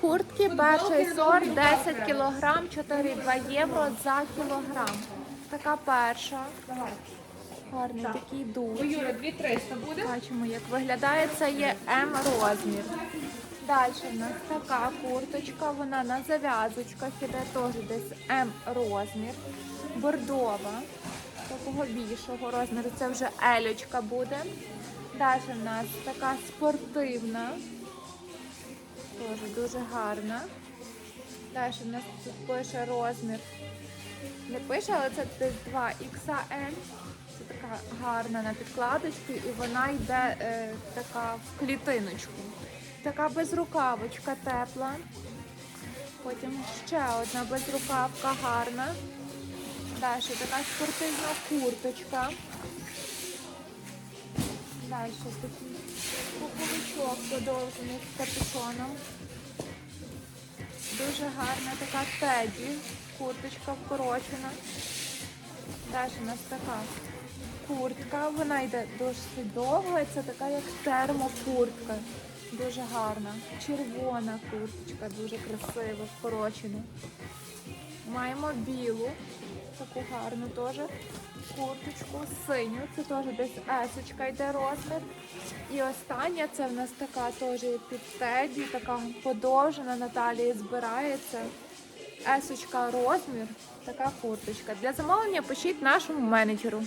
Куртки перший сорт 10 кг, 4,2 євро за кілограм. Така перша. Гарний такий дух. У Юра 2300 буде. Бачимо, як виглядає. Це є М розмір. Далі в нас така курточка, вона на зав'язочках іде теж десь М розмір. Бордова, такого більшого розміру. Це вже елючка буде. Далі в нас така спортивна, теж дуже гарна. Далі в нас тут пише розмір. Не пише, але це десь 2 XL. Це така гарна на підкладочці і вона йде е, така в клітиночку. Така безрукавочка тепла. Потім ще одна безрукавка гарна. Далі така спортивна курточка. Далі такий пуховичок подовжений з капюшоном. Дуже гарна така теді, курточка вкорочена. Далі у нас така куртка, вона йде досить довга, і це така як термокуртка. Дуже гарна. Червона курточка, дуже красива, вкорочена. Маємо білу, таку гарну теж курточку, синю, це теж десь есочка йде розмір. І остання це в нас така теж під теді, така подовжена Наталії збирається. Есочка розмір, така курточка. Для замовлення пишіть нашому менеджеру.